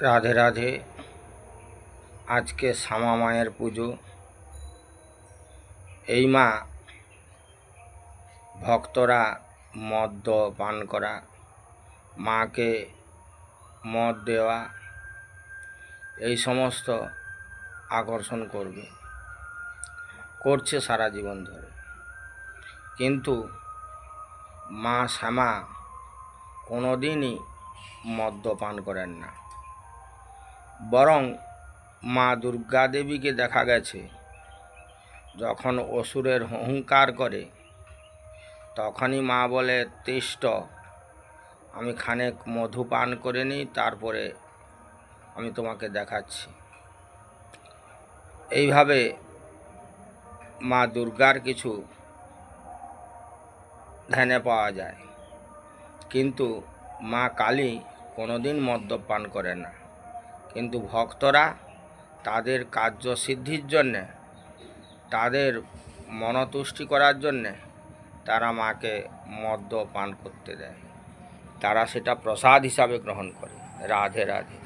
রাধে রাধে। আজকে শ্যামা মায়ের পুজো। এই মা ভক্তরা মদ্য পান করা। মাকে মদ দেওয়া, এই সমস্ত আকর্ষণ করবে। করছে সারা জীবন ধরে। কিন্তু মা শ্যামা কোনো দিনই মদ্যপান করেন না। বরং মা দুর্গা দেবীকে দেখা গেছে। যখন অসুরের হুঙ্কার করে, তখনই মা বলে, তিষ্ট, আমি খানেক মধু পান করে নিই, তারপরে আমি তোমাকে দেখাচ্ছি। এইভাবে মা দুর্গার কিছু ধ্যানে পাওয়া যায়। কিন্তু মা কালী কোনোদিন মদ্যপান করে না। কিন্তু ভক্তরা তাদের কার্য সিদ্ধির জন্যে, তাদের মনতুষ্টি করার জন্যে তারা মাকে মদ্য পান করতে দেয়। তারা সেটা প্রসাদ হিসাবে গ্রহণ করে। রাধে রাধে।